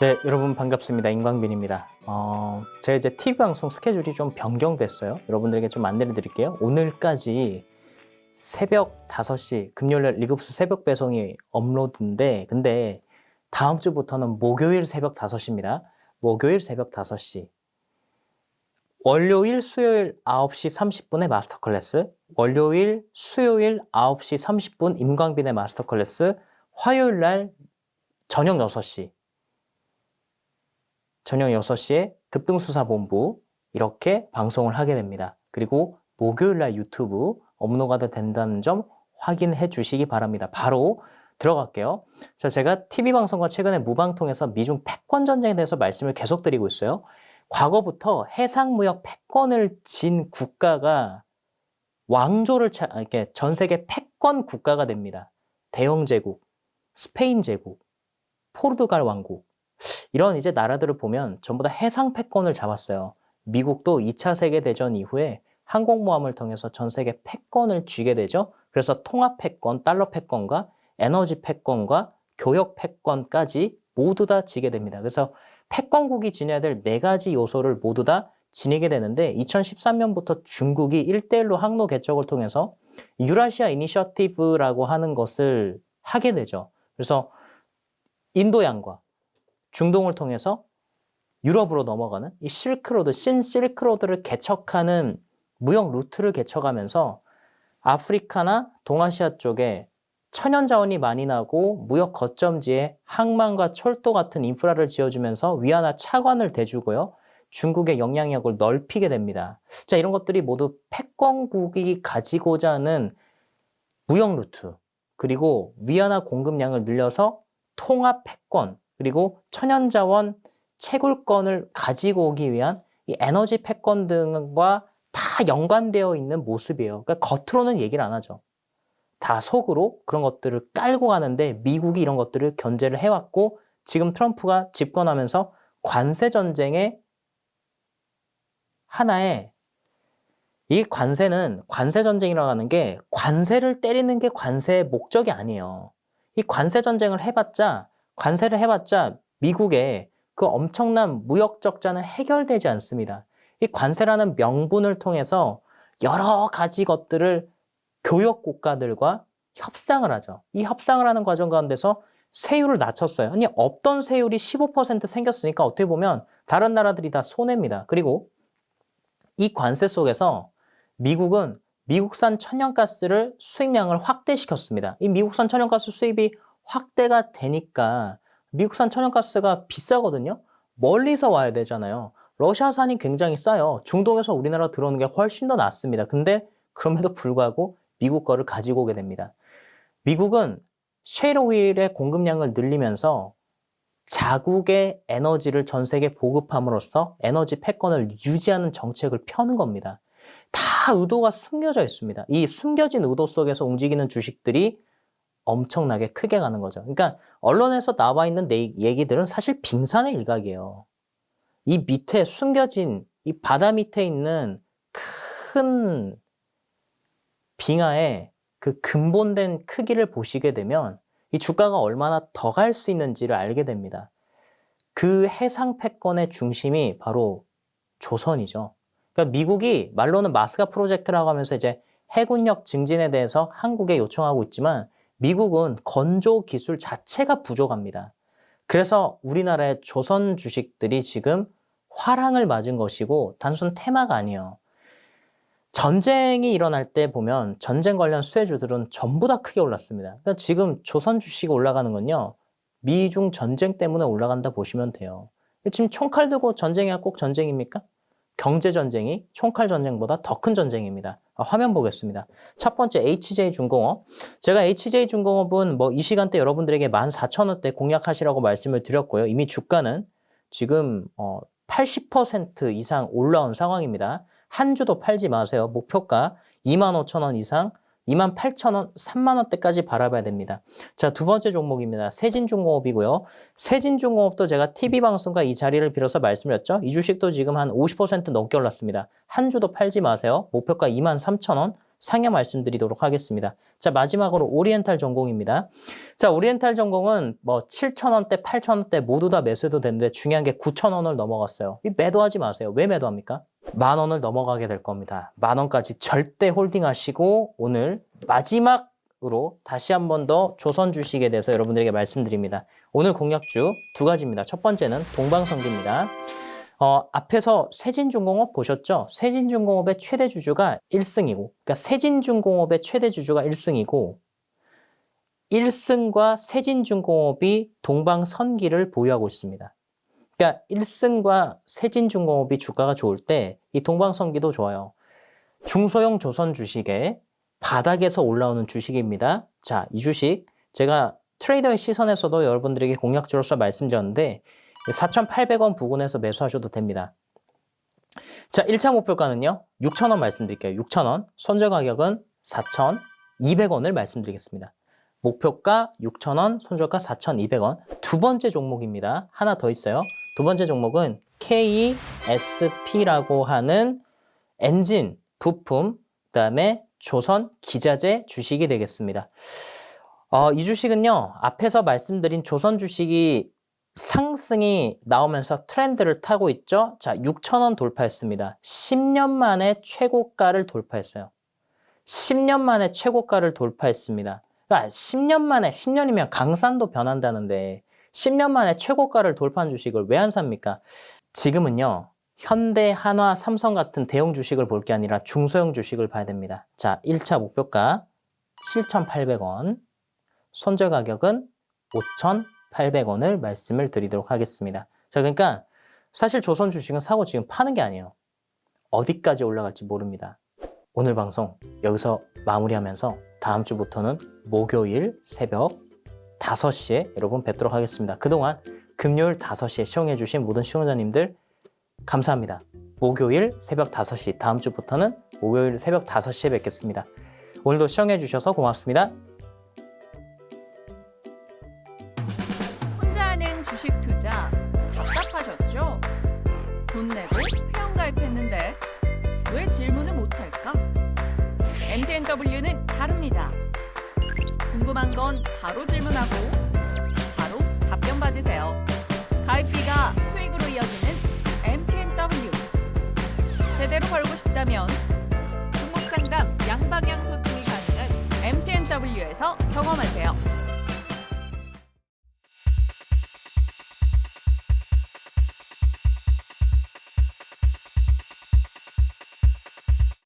네, 여러분 반갑습니다. 임광빈입니다. 어, 제가 이제 TV 방송 스케줄이 좀 변경됐어요. 여러분들에게 좀 안내를 드릴게요. 오늘까지 새벽 5시, 금요일 리급수 새벽 배송이 업로드인데, 근데 다음 주부터는 목요일 새벽 5시입니다. 목요일 새벽 5시. 월요일, 수요일 9시 30분에 마스터 클래스, 월요일, 수요일 9시 30분 임광빈의 마스터 클래스, 화요일 날 저녁 6시, 저녁 6시에 급등수사본부 이렇게 방송을 하게 됩니다. 그리고 목요일 날 유튜브 업로드가 된다는 점 확인해 주시기 바랍니다. 바로 들어갈게요. 자, 제가 TV 방송과 최근에 무방통해서 미중 패권 전쟁에 대해서 말씀을 계속 드리고 있어요. 과거부터 해상무역 패권을 진 국가가 왕조를 차, 아, 이렇게 전 세계 패권 국가가 됩니다. 대영 제국, 스페인 제국, 포르투갈 왕국, 이런 이제 나라들을 보면 전부 다 해상 패권을 잡았어요. 미국도 2차 세계대전 이후에 항공모함을 통해서 전 세계 패권을 쥐게 되죠. 그래서 통합 패권, 달러 패권과 에너지 패권과 교역 패권까지 모두 다 지게 됩니다. 그래서 패권국이 지녀야 될 네 가지 요소를 모두 다 지니게 되는데 2013년부터 중국이 1대1로 항로 개척을 통해서 유라시아 이니셔티브라고 하는 것을 하게 되죠. 그래서 인도양과 중동을 통해서 유럽으로 넘어가는 이 실크로드, 신 실크로드를 개척하는 무역 루트를 개척하면서 아프리카나 동아시아 쪽에 천연 자원이 많이 나고 무역 거점지에 항만과 철도 같은 인프라를 지어주면서 위안화 차관을 대주고요. 중국의 영향력을 넓히게 됩니다. 자, 이런 것들이 모두 패권국이 가지고자 하는 무역 루트, 그리고 위안화 공급량을 늘려서 통합 패권, 그리고 천연자원 채굴권을 가지고 오기 위한 이 에너지 패권 등과 다 연관되어 있는 모습이에요. 그러니까 겉으로는 얘기를 안 하죠. 다 속으로 그런 것들을 깔고 가는데 미국이 이런 것들을 견제를 해왔고 지금 트럼프가 집권하면서 관세 전쟁의 하나의 이 관세는 관세 전쟁이라고 하는 게 관세를 때리는 게 관세의 목적이 아니에요. 이 관세 전쟁을 해봤자 관세를 해봤자 미국의 그 엄청난 무역 적자는 해결되지 않습니다. 이 관세라는 명분을 통해서 여러 가지 것들을 교역 국가들과 협상을 하죠. 이 협상을 하는 과정 가운데서 세율을 낮췄어요. 아니 없던 세율이 15% 생겼으니까 어떻게 보면 다른 나라들이 다 손해입니다. 그리고 이 관세 속에서 미국은 미국산 천연가스를 수입량을 확대시켰습니다. 이 미국산 천연가스 수입이 확대가 되니까 미국산 천연가스가 비싸거든요. 멀리서 와야 되잖아요. 러시아산이 굉장히 싸요. 중동에서 우리나라 들어오는 게 훨씬 더 낫습니다. 근데 그럼에도 불구하고 미국 거를 가지고 오게 됩니다. 미국은 쉐일 오일의 공급량을 늘리면서 자국의 에너지를 전 세계 보급함으로써 에너지 패권을 유지하는 정책을 펴는 겁니다. 다 의도가 숨겨져 있습니다. 이 숨겨진 의도 속에서 움직이는 주식들이 엄청나게 크게 가는 거죠. 그러니까 언론에서 나와 있는 내 얘기들은 사실 빙산의 일각이에요. 이 밑에 숨겨진 이 바다 밑에 있는 큰 빙하의 그 근본된 크기를 보시게 되면 이 주가가 얼마나 더 갈 수 있는지를 알게 됩니다. 그 해상 패권의 중심이 바로 조선이죠. 그러니까 미국이 말로는 마스가 프로젝트라고 하면서 이제 해군력 증진에 대해서 한국에 요청하고 있지만 미국은 건조 기술 자체가 부족합니다. 그래서 우리나라의 조선 주식들이 지금 화랑을 맞은 것이고 단순 테마가 아니에요. 전쟁이 일어날 때 보면 전쟁 관련 수혜주들은 전부 다 크게 올랐습니다. 그러니까 지금 조선 주식이 올라가는 건요. 미중 전쟁 때문에 올라간다 보시면 돼요. 지금 총칼 들고 전쟁이야 꼭 전쟁입니까? 경제 전쟁이 총칼 전쟁보다 더 큰 전쟁입니다. 아, 화면 보겠습니다. 첫 번째 HJ중공업. 제가 HJ중공업은 뭐 이 시간대 여러분들에게 14,000원대 공략하시라고 말씀을 드렸고요. 이미 주가는 지금 어, 80% 이상 올라온 상황입니다. 한 주도 팔지 마세요. 목표가 25,000원 이상 28,000원, 3만원대까지 바라봐야 됩니다. 자, 두 번째 종목입니다. 세진중공업이고요. 세진중공업도 제가 TV방송과 이 자리를 빌어서 말씀드렸죠. 이 주식도 지금 한 50% 넘게 올랐습니다. 한 주도 팔지 마세요. 목표가 23,000원, 상여 말씀드리도록 하겠습니다. 자, 마지막으로 오리엔탈 전공입니다. 자, 오리엔탈 전공은 뭐 7,000원대, 8,000원대 모두 다 매수해도 되는데 중요한 게 9,000원을 넘어갔어요. 이 매도하지 마세요. 왜 매도합니까? 만 원을 넘어가게 될 겁니다. 만 원까지 절대 홀딩하시고 오늘 마지막으로 다시 한 번 더 조선 주식에 대해서 여러분들에게 말씀드립니다. 오늘 공략주 두 가지입니다. 첫 번째는 동방성기입니다. 어, 앞에서 세진중공업 보셨죠? 세진중공업의 최대 주주가 1승이고, 그러니까 세진중공업의 최대 주주가 1승이고, 1승과 세진중공업이 동방선기를 보유하고 있습니다. 그러니까 1승과 세진중공업이 주가가 좋을 때 이 동방선기도 좋아요. 중소형 조선 주식에 바닥에서 올라오는 주식입니다. 자, 이 주식 제가 트레이더의 시선에서도 여러분들에게 공략주로서 말씀드렸는데 4,800원 부근에서 매수하셔도 됩니다. 자, 1차 목표가는요. 6,000원 말씀드릴게요. 6,000원. 손절 가격은 4,200원을 말씀드리겠습니다. 목표가 6,000원, 손절가 4,200원. 두 번째 종목입니다. 하나 더 있어요. 두 번째 종목은 KSP라고 하는 엔진, 부품, 그다음에 조선 기자재 주식이 되겠습니다. 어, 이 주식은요. 앞에서 말씀드린 조선 주식이 상승이 나오면서 트렌드를 타고 있죠. 자, 6,000원 돌파했습니다. 10년 만에 최고가를 돌파했어요. 10년 만에 최고가를 돌파했습니다. 그러니까 10년 만에 10년이면 강산도 변한다는데 10년 만에 최고가를 돌파한 주식을 왜 안 삽니까? 지금은요. 현대, 한화, 삼성 같은 대형 주식을 볼 게 아니라 중소형 주식을 봐야 됩니다. 자, 1차 목표가 7,800원, 손절 가격은 5,800원을 말씀을 드리도록 하겠습니다. 자, 그러니까 사실 조선 주식은 사고 지금 파는 게 아니에요. 어디까지 올라갈지 모릅니다. 오늘 방송 여기서 마무리하면서 다음 주부터는 목요일 새벽 5시에 여러분 뵙도록 하겠습니다. 그동안 금요일 5시에 시청해 주신 모든 시청자님들 감사합니다. 목요일 새벽 5시, 다음 주부터는 목요일 새벽 5시에 뵙겠습니다. 오늘도 시청해 주셔서 고맙습니다. 혼자 하는 주식 투자 답답하셨죠? 돈 내고 회원 가입했는데 왜 질문을 못 할까? MTNW는 다릅니다. 궁금한 건 바로 질문하고 바로 답변 받으세요. 가입비가 수익으로 이어지는 MTNW. 제대로 벌고 싶다면 종목 상담 양방향 소통이 가능한 MTNW에서 경험하세요.